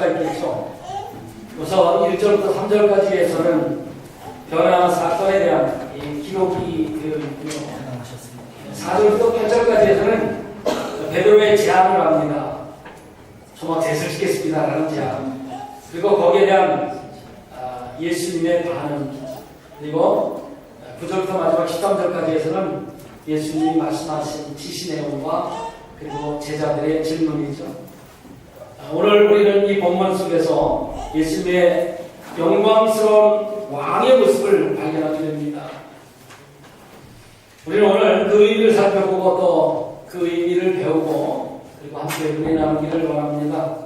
수가 있겠죠. 우선 1절부터 3절까지에서는 변화 사건에 대한 이 기록이 있고요. 4절부터 8절까지에서는 베드로의 제안을 합니다. 저막 제술 짓겠습니다 라는 제안. 그리고 거기에 대한 아, 예수님의 반응. 그리고 9절부터 마지막 13절까지에서는 예수님이 말씀하신 지시 내용과 그리고 제자들의 질문이죠. 아, 오늘 우리는 이 본문 속에서 예수님의 영광스러운 왕의 모습을 발견하게 됩니다. 우리는 오늘 그 의미를 살펴보고 또 그 의미를 배우고 그리고 함께 은혜 나누기를 원합니다.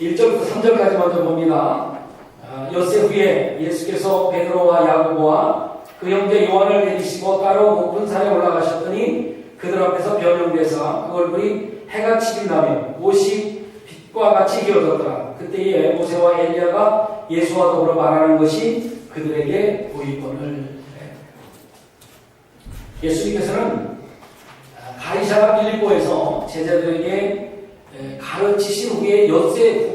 1절부터 3절까지 먼저 봅니다. 아, 엿새 후에 예수께서 베드로와 야고보와 그 형제 요한을 데리시고 따로 높은 산에 올라가셨더니 그들 앞에서 변형돼서 그 얼굴이 해가 치긴다며 옷이 빛 과 같이 기어졌더라. 그때에 모세와 엘리야가 예수와 더불어 말하는 것이 그들에게 보이거늘 예수님께서는 가이사라 빌립보에서 제자들에게 가르치신 후에 엿새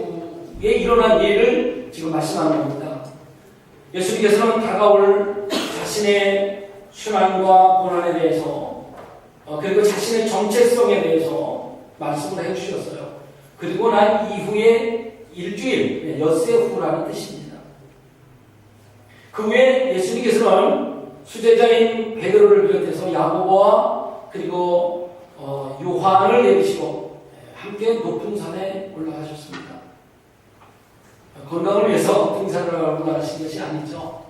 후에 일어난 일을 지금 말씀하는 겁니다. 예수님께서는 다가올 자신의 순환과 고난에 대해서 어, 그리고 자신의 정체성에 대해서 말씀을 해주셨어요. 그리고 난 이후에 일주일, 네, 엿새 후라는 뜻입니다. 그 후에 예수님께서는 수제자인 베드로를 비롯해서 야고보와 그리고 어, 요한을 내리시고 함께 높은 산에 올라가셨습니다. 건강을 위해서 등산을 올라가신 것이 아니죠.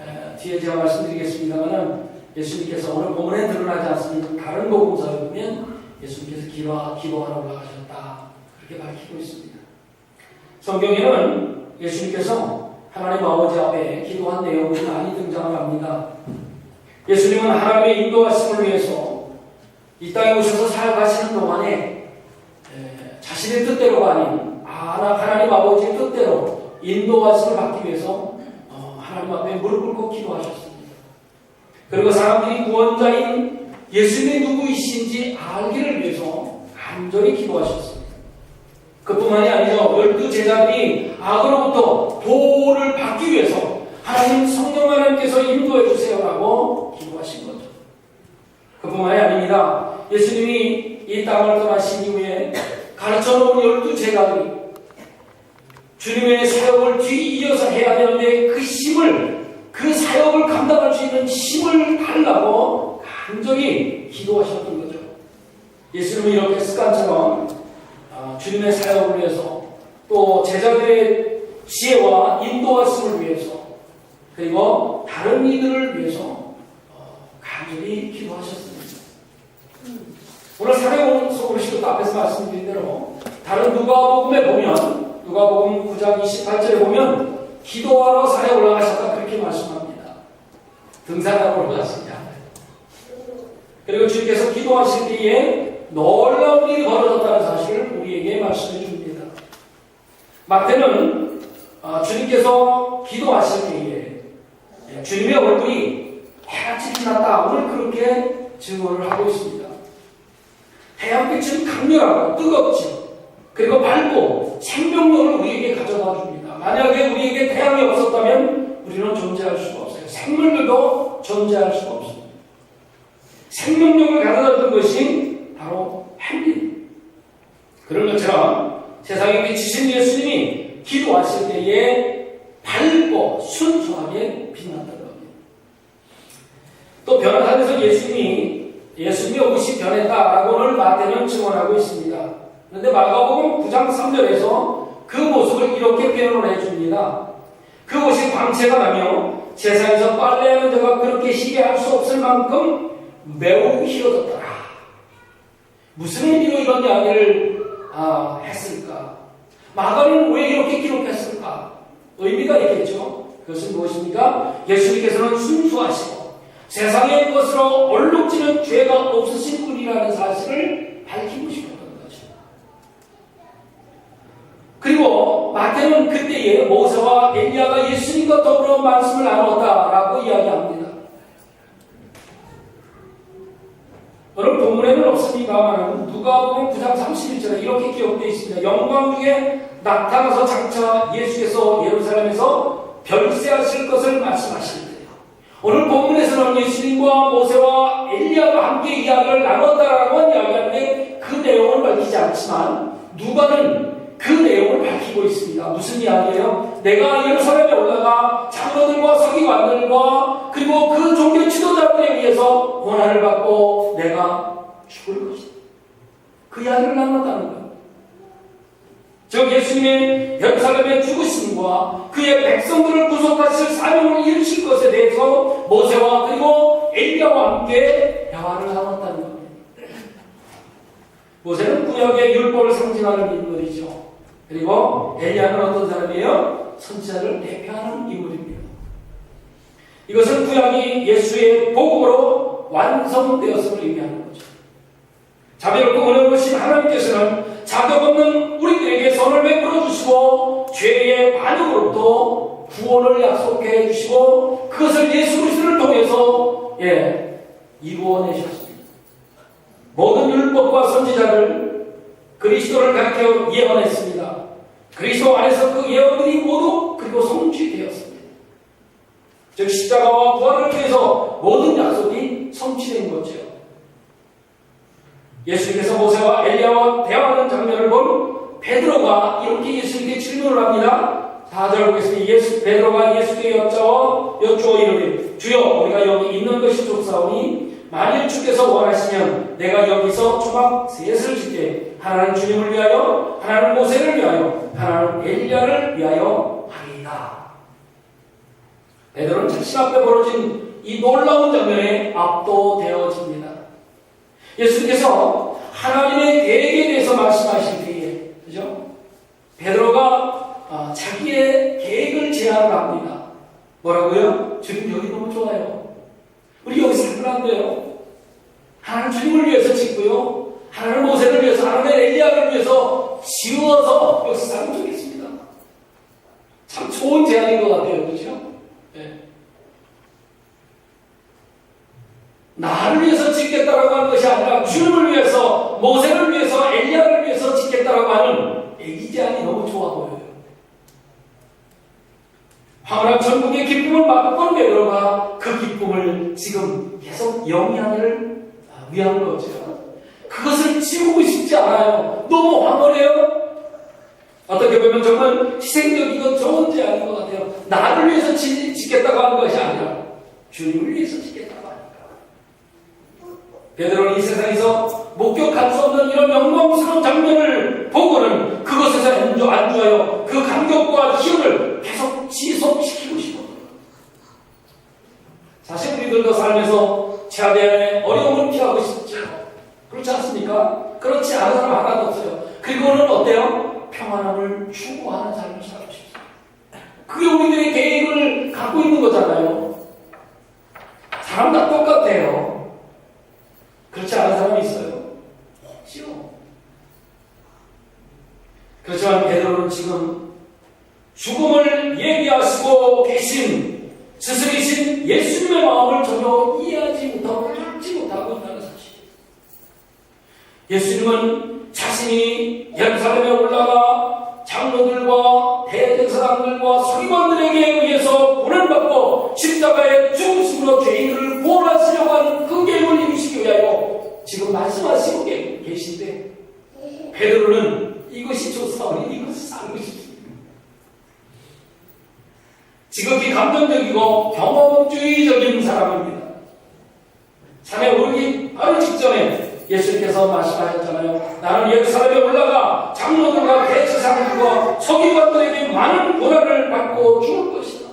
에, 뒤에 제가 말씀드리겠습니다만은 예수님께서 오늘 본문에 드러나지 않습니다. 다른 복음서에 보면 예수님께서 기도, 기도하러 올라가셨다. 그렇게 밝히고 있습니다. 성경에는 예수님께서 하나님 아버지 앞에 기도한 내용이 많이 등장을 합니다. 예수님은 하나님의 인도하심을 위해서 이 땅에 오셔서 살아가시는 동안에 에, 자신의 뜻대로가 아닌 하나, 하나님 아버지의 뜻대로 인도하심을 받기 위해서 어, 하나님 앞에 무릎 꿇고 기도하셨습니다. 그리고 사람들이 구원자인 예수님이 누구이신지 알기를 위해서 간절히 기도하셨습니다. 그뿐만이 아니죠. 열두 제자들이 악으로부터 도를 받기 위해서 하나님 성령 하나님께서 인도해 주세요라고 기도하신 거죠. 그뿐만이 아닙니다. 예수님이 이 땅을 떠나신 이후에 가르쳐 놓은 열두 제자들이 주님의 사역을 뒤이어서 해야 되는데 그 힘을 그 사역을 감당할 수 있는 힘을 달라고 간절히 기도하셨던 거죠. 예수님은 이렇게 습관처럼 아, 주님의 사역을 위해서 또 제자들의 지혜와 인도하심을 위해서 그리고 다른 이들을 위해서 어, 간절히 기도하셨습니다. 오늘 사례원 소그리시도 앞에서 말씀드린 대로 다른 누가복음에 보면 누가복음 9장 28절에 보면 기도하러 산에 올라가셨다 그렇게 말씀합니다. 등산하러 올라가시지 않아요. 그리고 주님께서 기도하실 때에 놀라운 일이 벌어졌다는 사실을 우리에게 말씀해 줍니다. 마태는 어, 주님께서 기도하실 때에 주님의 얼굴이 해같이 빛났다. 오늘 그렇게 증언을 하고 있습니다. 태양빛은 강렬하고 뜨겁지. 그리고 밝고 생명력을 우리에게 가져다 줍니다. 만약에 우리에게 태양이 없었다면 우리는 존재할 수가 없어요. 생물들도 존재할 수가 없습니다. 생명력을 가져다 준 것이 바로 햇빛. 그런 것처럼 세상에 비치신 예수님이 기도하실 때에 밝고 순수하게 빛났다는 겁니다. 또 변화산에서 예수님이 예수님의 옷이 변했다라고 오늘 마태는 증언하고 있습니다. 그런데 마가복음 9장 3절에서 그 모습을 이렇게 표현을 해줍니다. 그 옷이 광채가 나며 세상에서 빨래하는 자가 그렇게 희게 할수 없을 만큼 매우 희어졌더라. 무슨 의미로 이런 이야기를 아, 했을까? 마가는 왜 이렇게 기록했을까? 의미가 있겠죠. 그것은 무엇입니까? 예수님께서는 순수하시고 세상의 것으로 얼룩지는 죄가 없으신 분이라는 사실을 밝히고 싶었던 거죠. 그리고 마태는 그때에 모세와 엘리야가 예수님과 더불어 말씀을 나눴다라고 이야기합니다. 오늘 본문에는 없습니다만 누가복음 9장 31절에 이렇게 기록되어 있습니다. 영광 중에 나타나서 장차 예수께서 예루살렘에서 별세하실 것을 말씀하시는데요. 오늘 본문에서는 예수님과 모세와 엘리야가 함께 이야기를 나눴다라고 이야기하는데 그 내용을 밝히지 않지만 누가는 그 내용을 밝히고 있습니다. 무슨 이야기예요? 내가 예루살렘에 올라가 장로들과 서기관들과 그리고 그 종교 지도자들에 의해서 고난을 받고 내가 죽을 것이다. 그 이야기를 나눴다는 거예요. 즉 예수님의 예루살렘의 죽으심과 그의 백성들을 구속하실 사명을 이루실 것에 대해서 모세와 그리고 엘리야와 함께 대화를 나눴다는 겁니다. 모세는 구약의 율법을 상징하는 인물이죠. 그리고 엘리야는 어떤 사람이에요? 선지자를 대표하는 인물입니다. 이것은 구약이 예수의 복음으로 완성되었음을 의미하는 거죠. 자비롭고 은혜로우신 하나님께서는 자격 없는 우리들에게 선을 베풀어 주시고 죄의 반응으로부터 구원을 약속해 주시고 그것을 예수 그리스도를 통해서 예 이루어내셨습니다. 모든 율법과 선지자를 그리스도를 가르쳐 예언했습니다. 그리스도 안에서 그 예언들이 모두 그리고 성취되었습니다. 즉 십자가와 부활을 통해서 모든 약속이 성취된 거죠. 예수님께서 모세와 엘리야와 대화하는 장면을 본 베드로가 이렇게 예수님께 질문을 합니다. 4절 보겠습니다. 예수, 베드로가 예수께 여짜와 여쭈어 이르되 주여 우리가 여기 있는 것이 좋사오니 만일 주께서 원하시면 내가 여기서 초막 셋을 짓게 하나는 주님을 위하여 하나는 모세를 위하여 하나는 엘리야를 위하여 하리이다. 베드로는 자신 앞에 벌어진 이 놀라운 장면에 압도되어집니다. 예수님께서 하나님의 계획에 대해서 말씀하실 때에, 그죠? 베드로가 아, 자기의 계획을 제안을 합니다. 뭐라고요? 지금 여기 너무 좋아요. 우리 여기 살 면안 돼요. 하나님 주님을 위해서 짓고요. 하나님 모세를 위해서, 하나님 엘리야를 위해서 여기서 살면 좋겠습니다. 참 좋은 제안인 것 같아요. 그죠? 네. 나를 위해서 짓겠다라고 하는 것이 아니라 주님을 위해서, 모세를 위해서, 엘리야를 위해서 짓겠다라고 하는 애기 제안이 너무 좋아 보여요. 황홀한 전국의 기쁨을 맛본 베드로가 그 기쁨을 지금 계속 영향을 위한 거죠. 그것을 지우고 싶지 않아요. 너무 황홀해요. 어떻게 보면 정말 희생적이고 좋은 제안인 것 같아요. 나를 위해서 짓, 짓겠다고 하는 것이 아니라 주님을 위해서 짓겠다고 하니까. 베드로는 이 세상에서 목격할 수 없는 이런 영광스러운 장면을 보고는 그것에서 안주, 안주하여 그 감격과 기운을 계속 지속시키고 싶어요. 사실 우리들도 삶에서 최대한의 어려움을 피하고 싶죠. 그렇지 않습니까? 그렇지 않은 사람 하나도 없어요. 그리고는 어때요? 평안함을 추구하는 삶을 살고 싶어요. 그게 우리들의 계획을 갖고 있는 거잖아요. 사람 다 똑같아요. 그렇지 않은 사람이 있어요? 그렇지만 베드로는 지금 죽음을 예비하시고 계신 스승이신 예수님의 마음을 전혀 이해하지 못하고 읽지 못하고 있다는 사실. 예수님은 자신이 예루살렘에 올라가 장로들과 대제사장들과 서기관들에게 의해서 구원을 받고 십자가의 죽으심으로 죄인들을 구원하시려고 하는 그 계획을 이루시기 위하여 지금 말씀하시고 계신데 베드로는 이것이 이것이 살고 싶습니다. 지극히 감정적이고 경험주의적인 사람입니다. 산에 오르기 바로 직전에 예수님께서 말씀하셨잖아요. 나는 예루살렘에 올라가 장로들과 대제사장들과 서기관들에게 많은 고난을 받고 죽을 것이다.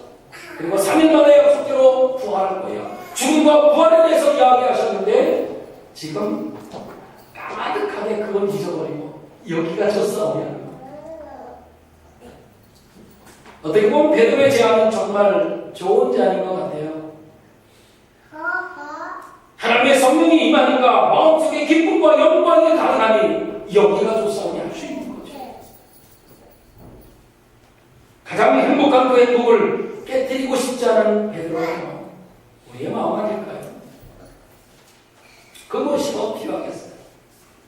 그리고 3일 만에 약속대로 부활할 거야. 죽음과 부활에 대해서 이야기하셨는데 지금 까마득하게 그걸 잊어버리고 여기가 저 싸움이야. 어떻게 보면 베드로의 제안은 정말 좋은 제안인 것 같아요. 하나님의 성령이 임하니까 마음속에 기쁨과 영광이 가능하니 여기가 좋사오니 할 수 있는 거죠. 가장 행복한 그 행복을 깨뜨리고 싶지 않은 베드로의 마음, 우리의 마음 아닐까요? 그것이 더 필요하겠어요.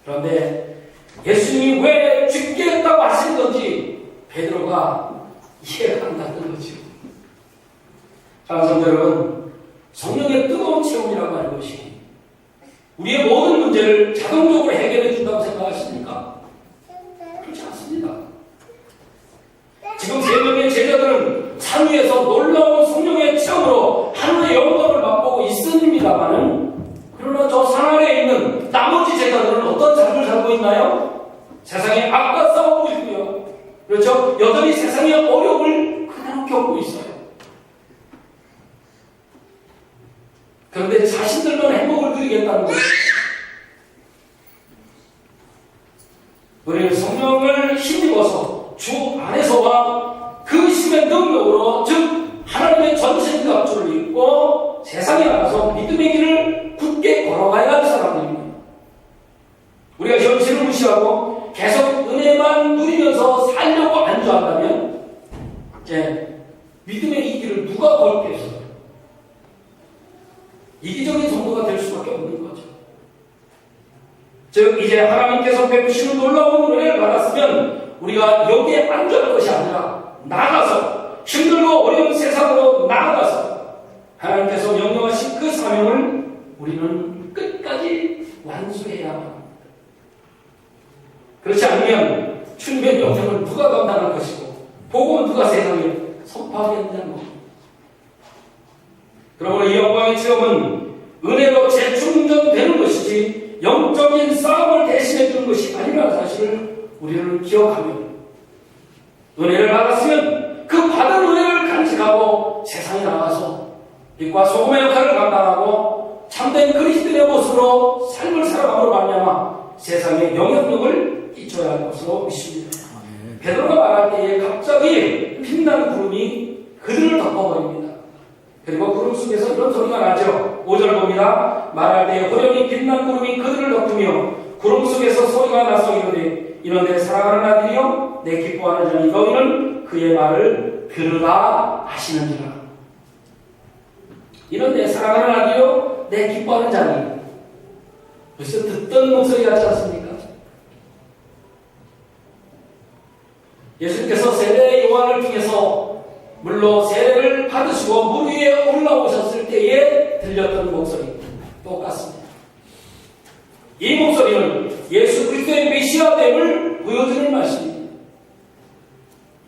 그런데 예수님이 왜 죽게 했다고 하신 건지 이유가 가는 거죠. 사랑성도 여러분, 성령의 뜨거운 체험이라고 하는 것이 우리의 모든 문제를 자동적으로 해결해 준다고 생각하십니까? 그렇지 않습니다. 지금 세 명의 제자들은 산 위에서 놀라운 성령의 체험으로 하늘의 영광을 맛보고 있습니다만은 그러나 저 산 아래에 있는 나머지 제자들은 어떤 삶을 살고 있나요? 세상에 악과 싸우고 있고요. 그렇죠? 여전히 세상의 어려움을 그대로 겪고 있어요. 그런데 자신들만 행복을 누리겠다는 거예요. 우리는 성령을 힘입어서 주 안에서와 그 힘의 능력으로 즉 하나님의 전신 갑주를 입고 세상에 나가서 믿음의 길을 굳게 걸어가야 할 사람들입니다. 우리가 현실을 무시하고 계속 은혜만 누리면서 살려고 안주한다면 이제 믿음의 이 길을 누가 걸겠어요? 이기적인 정도가 될 수밖에 없는 거죠. 즉 이제 하나님께서 베푸시는 놀라운 은혜를 받았으면 우리가 여기에 안주할 것이 아니라 나가서 힘들고 어려운 세상으로 나아가서 하나님께서 명령하신 그 사명을 우리는 끝까지 완수해야 합니다. 그렇지 않으면 주님의 명령을 누가 감당할 것이고 복음은 누가 세상에 선포하겠냐는 겁니다. 그러므로 이 영광의 체험은 은혜로 재충전되는 것이지 영적인 싸움을 대신해 주는 것이 아니라는 사실을 우리는 기억하며 은혜를 받았으면 그 받은 은혜를 간직하고 세상에 나가서 빛과 소금의 역할을 감당하고 참된 그리스도의 모습으로 삶을 살아감으로 말미암아 세상에 영향력을 끼쳐야 할 것으로 믿습니다. 베드로가 말할 때에 갑자기 빛나는 구름이 그들을 덮어버립니다. 그리고 구름 속에서 이런 소리가 나죠. 5절 봅니다. 말할 때에 호련히 빛난 구름이 그들을 덮으며 구름 속에서 소리가 나서 이르되 이런데 사랑하는 아들이여 내 기뻐하는 자니 너희는 그의 말을 들으라 하시는지라. 이런데 사랑하는 아들이여 내 기뻐하는 자니 벌써 듣던 목소리 같지 않습니까? 예수님께서 세례 요한을 통해서 물로 세례를 받으시고 물 위에 올라오셨을 때에 들렸던 목소리 똑같습니다. 이 목소리는 예수 그리스도의 메시아됨을 보여주는 말씀입니다.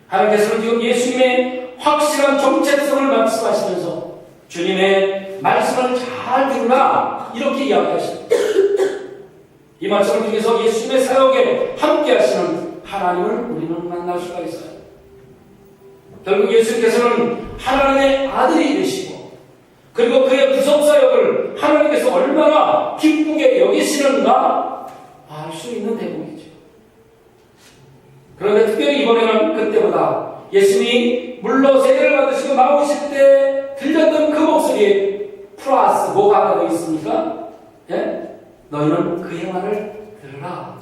하나님께서는 지금 예수님의 확실한 정체성을 말씀하시면서 주님의 말씀을 잘 들으라 이렇게 이야기하십니다. 이 말씀을 통해서 예수님의 사역에 함께 하시는 하나님을 우리는 만날 수가 있어요. 결국 예수님께서는 하나님의 아들이 되시고 그리고 그의 구속 사역을 하나님께서 얼마나 기쁘게 여기시는가 알 수 있는 대목이죠. 그런데 특별히 이번에는 그때보다 예수님이 물로 세례를 받으시고 나오실 때 들렸던 그 목소리에 플러스 뭐가 더 있습니까? 예? 너희는 그의 말을 들으라.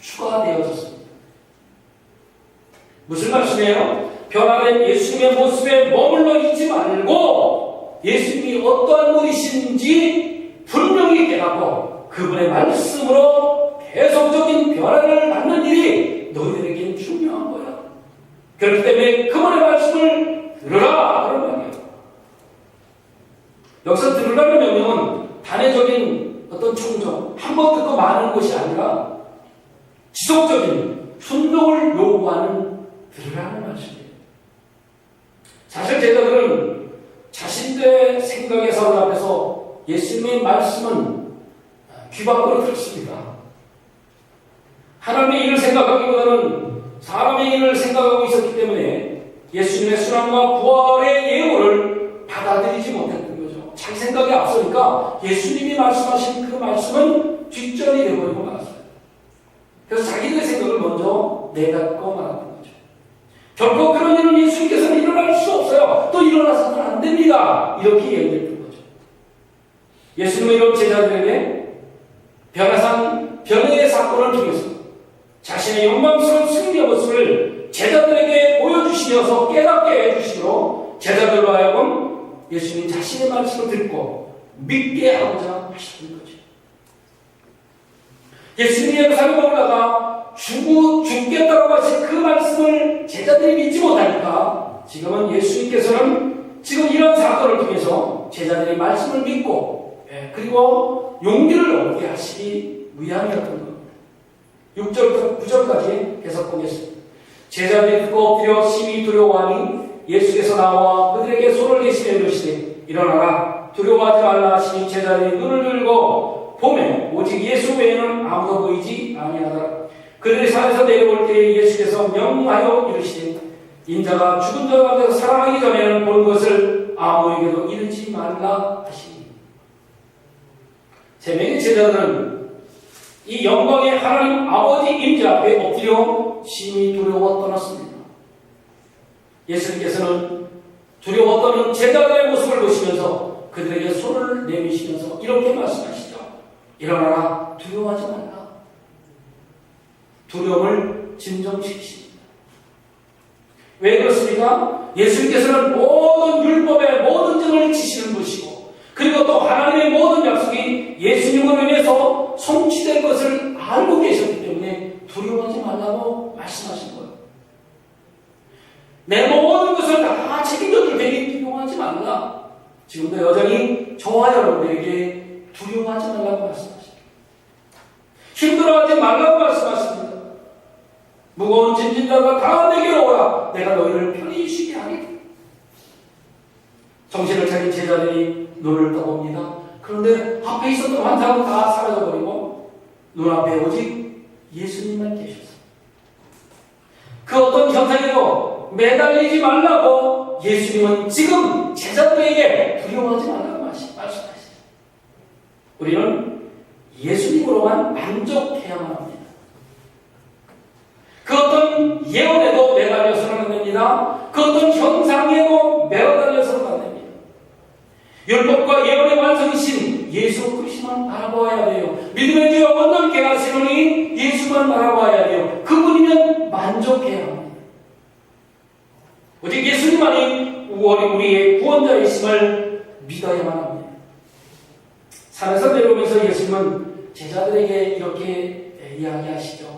추가되어졌습니다. 무슨 말씀이에요? 변화된 예수님의 모습에 머물러 있지 말고 예수님이 어떠한 분이신지 분명히 깨닫고 그분의 말씀으로 계속적인 변화를 받는 일이 너희들에게는 중요한 거야. 그렇기 때문에 그분의 말씀을 들으라 그런 말이에요. 여기서 들으라는 명령은 단회적인 어떤 충정, 한 번 듣고 마는 것이 아니라 지속적인 순종을 요구하는 들으라는 말씀이에요. 사실 제자들은 자신들의 생각의 사울 앞에서 예수님의 말씀은 귀 밖으로 듣습니다. 하나님의 일을 생각하기보다는 사람의 일을 생각하고 있었기 때문에 예수님의 순환과 부활의 예고를 받아들이지 못했던 거죠. 자기 생각이 앞서니까 예수님이 말씀하신 그 말씀은 뒷전이 되버리고 말았어요. 그래서 자기들의 생각을 먼저 내닫고 말았던 거죠. 결코 그런 일은 예수님께서는 일어날 수 없어요. 또 일어나서는 안 됩니다. 이렇게 얘기했던 거죠. 예수님은 이런 제자들에게 변화산 변화의 사건을 통해서 자신의 영광스러운 승리의 모습을 제자들에게 보여주시면서 깨닫게 해주시므로 제자들로 하여금 예수님 자신의 말씀을 듣고 믿게 하고자 하시는 거죠. 예수님의 산에 올라가 죽고 죽겠다고 하신 그 말씀을 제자들이 믿지 못하니까 지금은 예수님께서는 지금 이런 사건을 통해서 제자들의 말씀을 믿고 예, 그리고 용기를 얻게 하시기 위함이었던 겁니다. 6절부터 9절까지 해석 보겠습니다. 제자들이 듣고 엎드려 심히 두려워하니 예수께서 나와 그들에게 손을 내시며 이르시되 일어나라 두려워하지 말라 하시니 제자들이 눈을 들고 보매 오직 예수 외에는 아무도 보이지 아니하더라 그들이 산에서 내려올 때에 예수께서 명하여 이르시되 인자가 죽은 자 가운데서 살아나기 전에는 본 것을 아무에게도 이르지 말라 하시니 세 명의 제자들은 이 영광의 하나님 아버지 임자 앞에 엎드려 심히 두려워 떠났습니다. 예수님께서는 두려워 떠는 제자들의 모습을 보시면서 그들에게 손을 내미시면서 이렇게 말씀하시죠. 일어나라 두려워하지 말라. 두려움을 진정시키십니다. 왜 그렇습니까? 예수님께서는 모든 율법의 모든 증을 지시는 분이시고 그리고 또 하나님의 모든 약속이 예수님으로 인해서 성취된 것을 알고 계셨기 때문에 두려워하지 말라고 말씀하신 거예요. 내 모든 것을 다 책임져 줄 테니 두려워하지 말라. 지금도 여전히 저와 여러분에게 두려워하지 말라고 말씀하십니다. 힘들어하지 말라고 말씀하십니다. 무거운 짐진자가 다 내게로 오라. 내가 너희를 편히 쉬게 하리. 정신을 차린 제자들이 눈을 떠봅니다. 그런데 앞에 있었던 환상은 다 사라져버리고 눈앞에 오직 예수님만 계셨어요. 그 어떤 현상에도 매달리지 말라고 예수님은 지금 제자들에게 두려워하지 말라고 말씀하시죠. 우리는 예수님으로만 만족해야만 합니다. 그 어떤 예언에도 매달려서는 안 됩니다. 그 어떤 현상에도 매달려서는 안 됩니다. 율법과 예언의 완성이신 예수 그리스도만 바라보아야 돼요. 믿음의 죄와 온전케 하시노니 예수만 바라보아야 돼요. 그분이면 만족해야 합니다. 오직 예수님만이 우리의 구원자이심을 믿어야만 합니다. 산에서 내려오면서 예수님은 제자들에게 이렇게 이야기하시죠.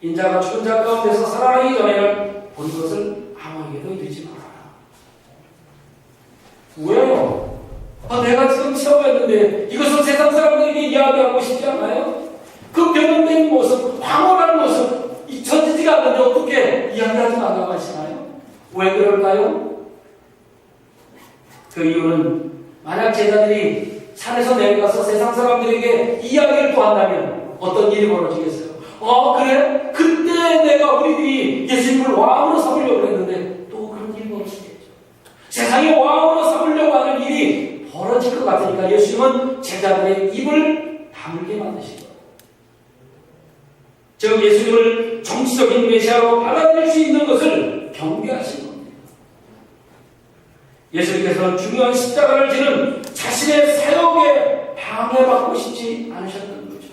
인자가 죽은 자 가운데서 살아나기 전에는 본 것을 아무에게도 이르지 말아라. 왜요? 아, 내가 지금 체험했는데 이것을 세상 사람들에게 이야기하고 싶지 않아요? 그 변형된 모습, 황홀한 모습, 잊혀지지가 않는데 어떻게 이야기하지 말라고 하시나요? 왜 그럴까요? 그 이유는 만약 제자들이 산에서 내려가서 세상 사람들에게 이야기를 또 한다면 어떤 일이 벌어지겠어요? 어, 그래? 그때 내가 우리들이 예수님을 왕으로 삼으려고 했는데 또 그런 일이 벌어지겠죠. 세상에 왕으로 삼으려고 하는 일이 벌어질 것 같으니까 예수님은 제자들의 입을 다물게 만드신 거예요. 즉 예수님을 정치적인 메시아로 받아들일 수 있는 것을 경계하신 겁니다. 예수님께서는 중요한 십자가를 지는 자신의 사역에 방해받고 싶지 않으셨던 거죠.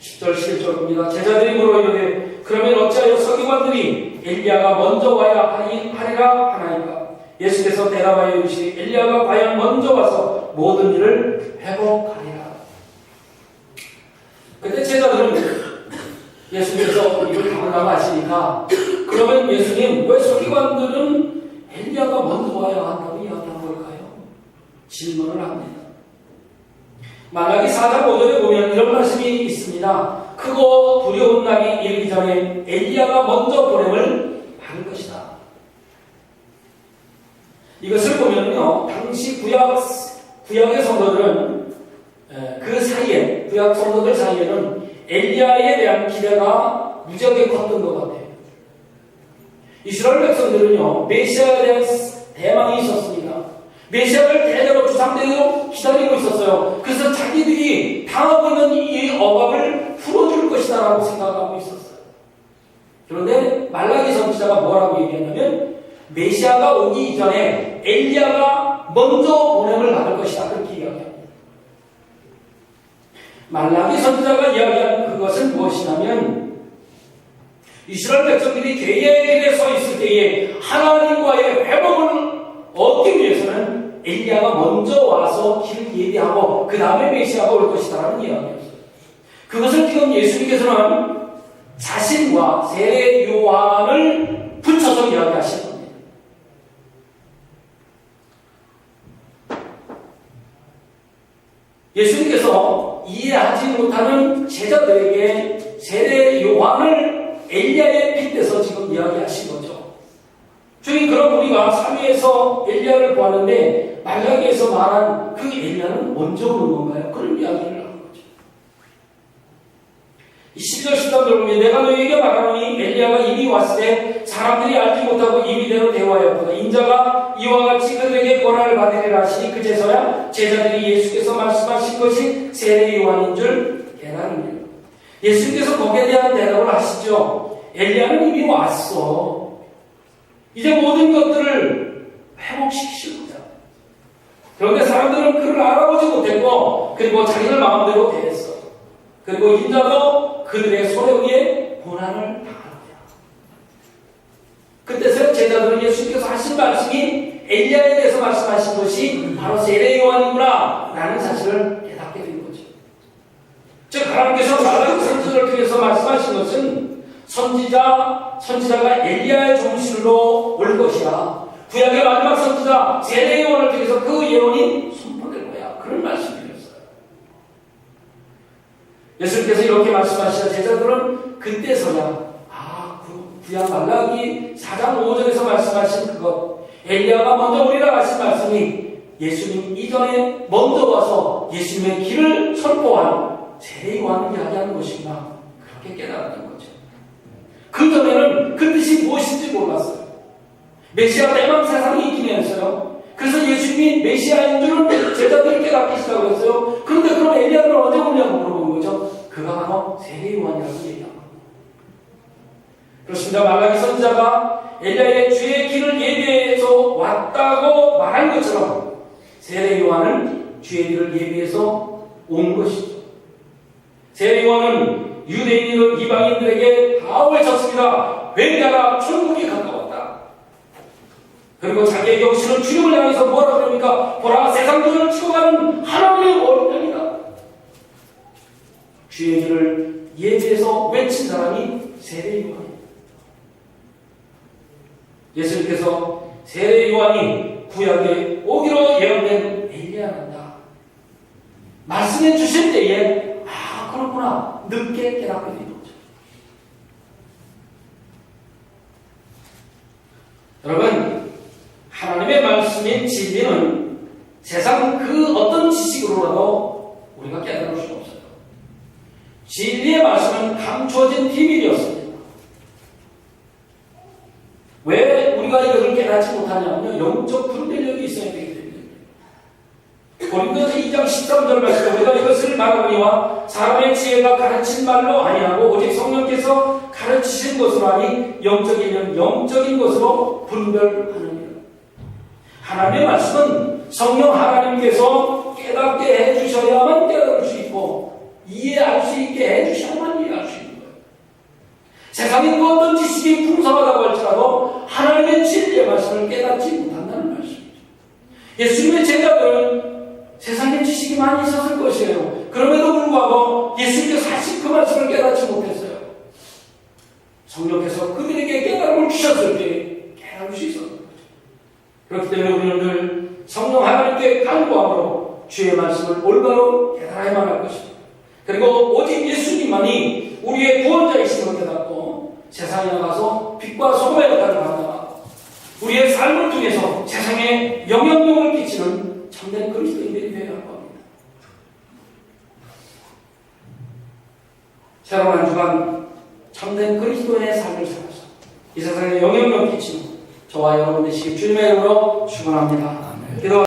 10절 11절입니다. 제자들이 물어 이르되 그러면 어찌하여 서기관들이 엘리야가 먼저 와야 하리라 하나이까 예수께서 대답하여 이르시되 엘리야가 과연 먼저 와서 모든 일을 회복하리라. 그때 제자들은 예수님께서 이걸 다물라고 하시니까 그러면 예수님 왜 서기관들은 엘리야가 먼저 와야 한다고 이야기한 걸까요? 질문을 합니다. 말라기 4장 5절에 보면 이런 말씀이 있습니다. 크고 두려운 날이 이르기 전에 엘리야가 먼저 보냄을 받을 것이다. 이것을 보면요, 당시 구약 구약의 성도들은 에, 그 사이에 구약 성도들 사이에는 엘리야에 대한 기대가 무지하게 컸던 것 같아요. 이스라엘 백성들은요, 메시아에 대한 대망이 있었습니다. 메시아를 대대로 주상대로 기다리고 있었어요. 그래서 자기들이 당하고 있는 이 억압을 풀어줄 것이다라고 생각하고 있었어요. 그런데 말라기 선지자가 뭐라고 얘기했냐면 메시아가 오기 이전에 엘리야가 먼저 보냄을 받을 것이다 그렇게 이야기합니다. 말라기 선지자가 이야기한 그것은 무엇이냐면 이스라엘 백성들이 길에 서 있을 때에 하나님과의 회복을 얻기 위해서는 엘리야가 먼저 와서 길을 예비하고 그 다음에 메시아가 올 것이다라는 이야기였어요. 그것을 지금 예수님께서는 자신과 세례 요한을 붙여서 이야기하신 겁니다. 예수님께서 하지 못하는 제자들에게 세례 요한을 엘리야에 빗대서 지금 이야기하신 거죠. 주님 그럼 우리가 3위에서 엘리야를 보았는데 말라기에서 말한 그 엘리야는 먼저 오는 건가요? 그런 이야기를 하는 거죠. 이 10절 13절 보면 내가 너희에게 말하노니 엘리야가 이미 왔을 때 사람들이 알지 못하고 이미대로 대화하였구나 인자가 이와 같이 그들에게 권한을 받으리라 하시니 그제서야 제자들이 예수께서 요한인 줄 깨달으며 예수께서 거기에 대한 대답을 하시죠. 엘리야는 이미 왔어. 이제 모든 것들을 회복시키시고자. 그런데 사람들은 그를 알아보지 못했고, 그리고 자기들 마음대로 대했어. 그리고 인자도 그들의 소리 위에 고난을 당합니다. 그때서 제자들은 예수님께서 하신 말씀이 엘리야에 대해서 말씀하신 것이 바로 세례 요한이구나 라는 사실을. 즉 하나님께서 말라기 선지자를 통해서 말씀하신 것은 선지자 선지자가 엘리야의 종실로 올 것이야. 구약의 마지막 선지자 세례 요한을 통해서 그 예언이 선포될 거야. 그런 말씀이었어요. 예수님께서 이렇게 말씀하시자 제자들은 그때서야 아, 그 구약 말라기 4장 5절에서 말씀하신 그것 엘리야가 먼저 오리라 하신 말씀이 예수님 이전에 먼저 와서 예수님의 길을 선포한 요한을 이야기하는 것이구나. 그렇게 깨달았던 거죠. 그 전에는 그 뜻이 무엇인지 몰랐어요. 메시아 대망 세상이 했어요. 그래서 예수님이 메시아인 줄은 제자들이 깨닫기 시작했어요. 그런데 그럼 엘리야는 언제 오냐고 물어본 거죠. 그가 바로 세례 요한이라고 얘기한 겁니다. 그렇습니다. 말라기 선지자가 엘리야의 주의 길을 예비해서 왔다고 말한 것처럼 세례 요한은 주의 길을 예비해서 온 것이죠. 세례 요한은 유대인이든 이방인들에게 다 외쳤습니다. 회개하라 천국이 가까웠다. 그리고 자기의 경신은 주님을 향해서 뭐라 그럽니까? 보라 세상 돈을 치고 가는 하나님의 어린양이다. 주의 길을 예비해서 외친 사람이 세례 요한입니다. 예수님께서 세례 요한이 구약에 오기로 예언된 엘리야란다. 말씀해 주실 때에 아 그렇구나 늦게 깨닫게 된 거죠. 여러분 하나님의 말씀인 진리는 세상 그 어떤 지식으로라도 우리가 깨달을 수 없어요. 진리의 말씀은 감춰진 비밀이었습니다. 왜 우리가 이것을 깨닫지 못하냐면요. 영적 분별력이 있어야 되기 때문에. 고린도서 2장 13절 말씀 우리가 이 것을 말하니와 사람의 지혜가 가르친 말로 아니하고 오직 성령께서 가르치신 것으로 하니 영적이면 영적인 것으로 분별하느니라. 하나님의 말씀은 성령 하나님께서 깨닫게 해주셔야만 깨달을 수 있고 이해할 수 있게 해주셔야만 이해할 수 있는 거예요. 세상의 그 어떤 지식이 풍성하다고 할지라도 하나님의 진리의 말씀을 깨닫지 못한다는 말씀이죠. 예수님의 제자들은 세상의 지식이 많이 있었을 것이에요. 그럼에도 불구하고 예수님께서 사실 그 말씀을 깨닫지 못했어요. 성령께서 그들에게 깨달음을 주셨을 때 깨달을 수 있었던 거죠. 그렇기 때문에 우리는 늘 성령 하나님께 간구함으로 주의 말씀을 올바로 깨달아야만 할 것입니다. 그리고 오직 예수님만이 우리의 구원자이심을 깨닫고 세상에 나가서 빛과 소금의 역할을 감당하고 우리의 삶을 통해서 세상에 영향력을 끼치는 참된 그리스도인들이 되어야 할 겁니다. 새로운 한 주간 참된 그리스도의 삶을 살아서 이 세상에 영향력 끼치는 저와 여러분 되시기 주님의 이름으로 축원합니다. 기도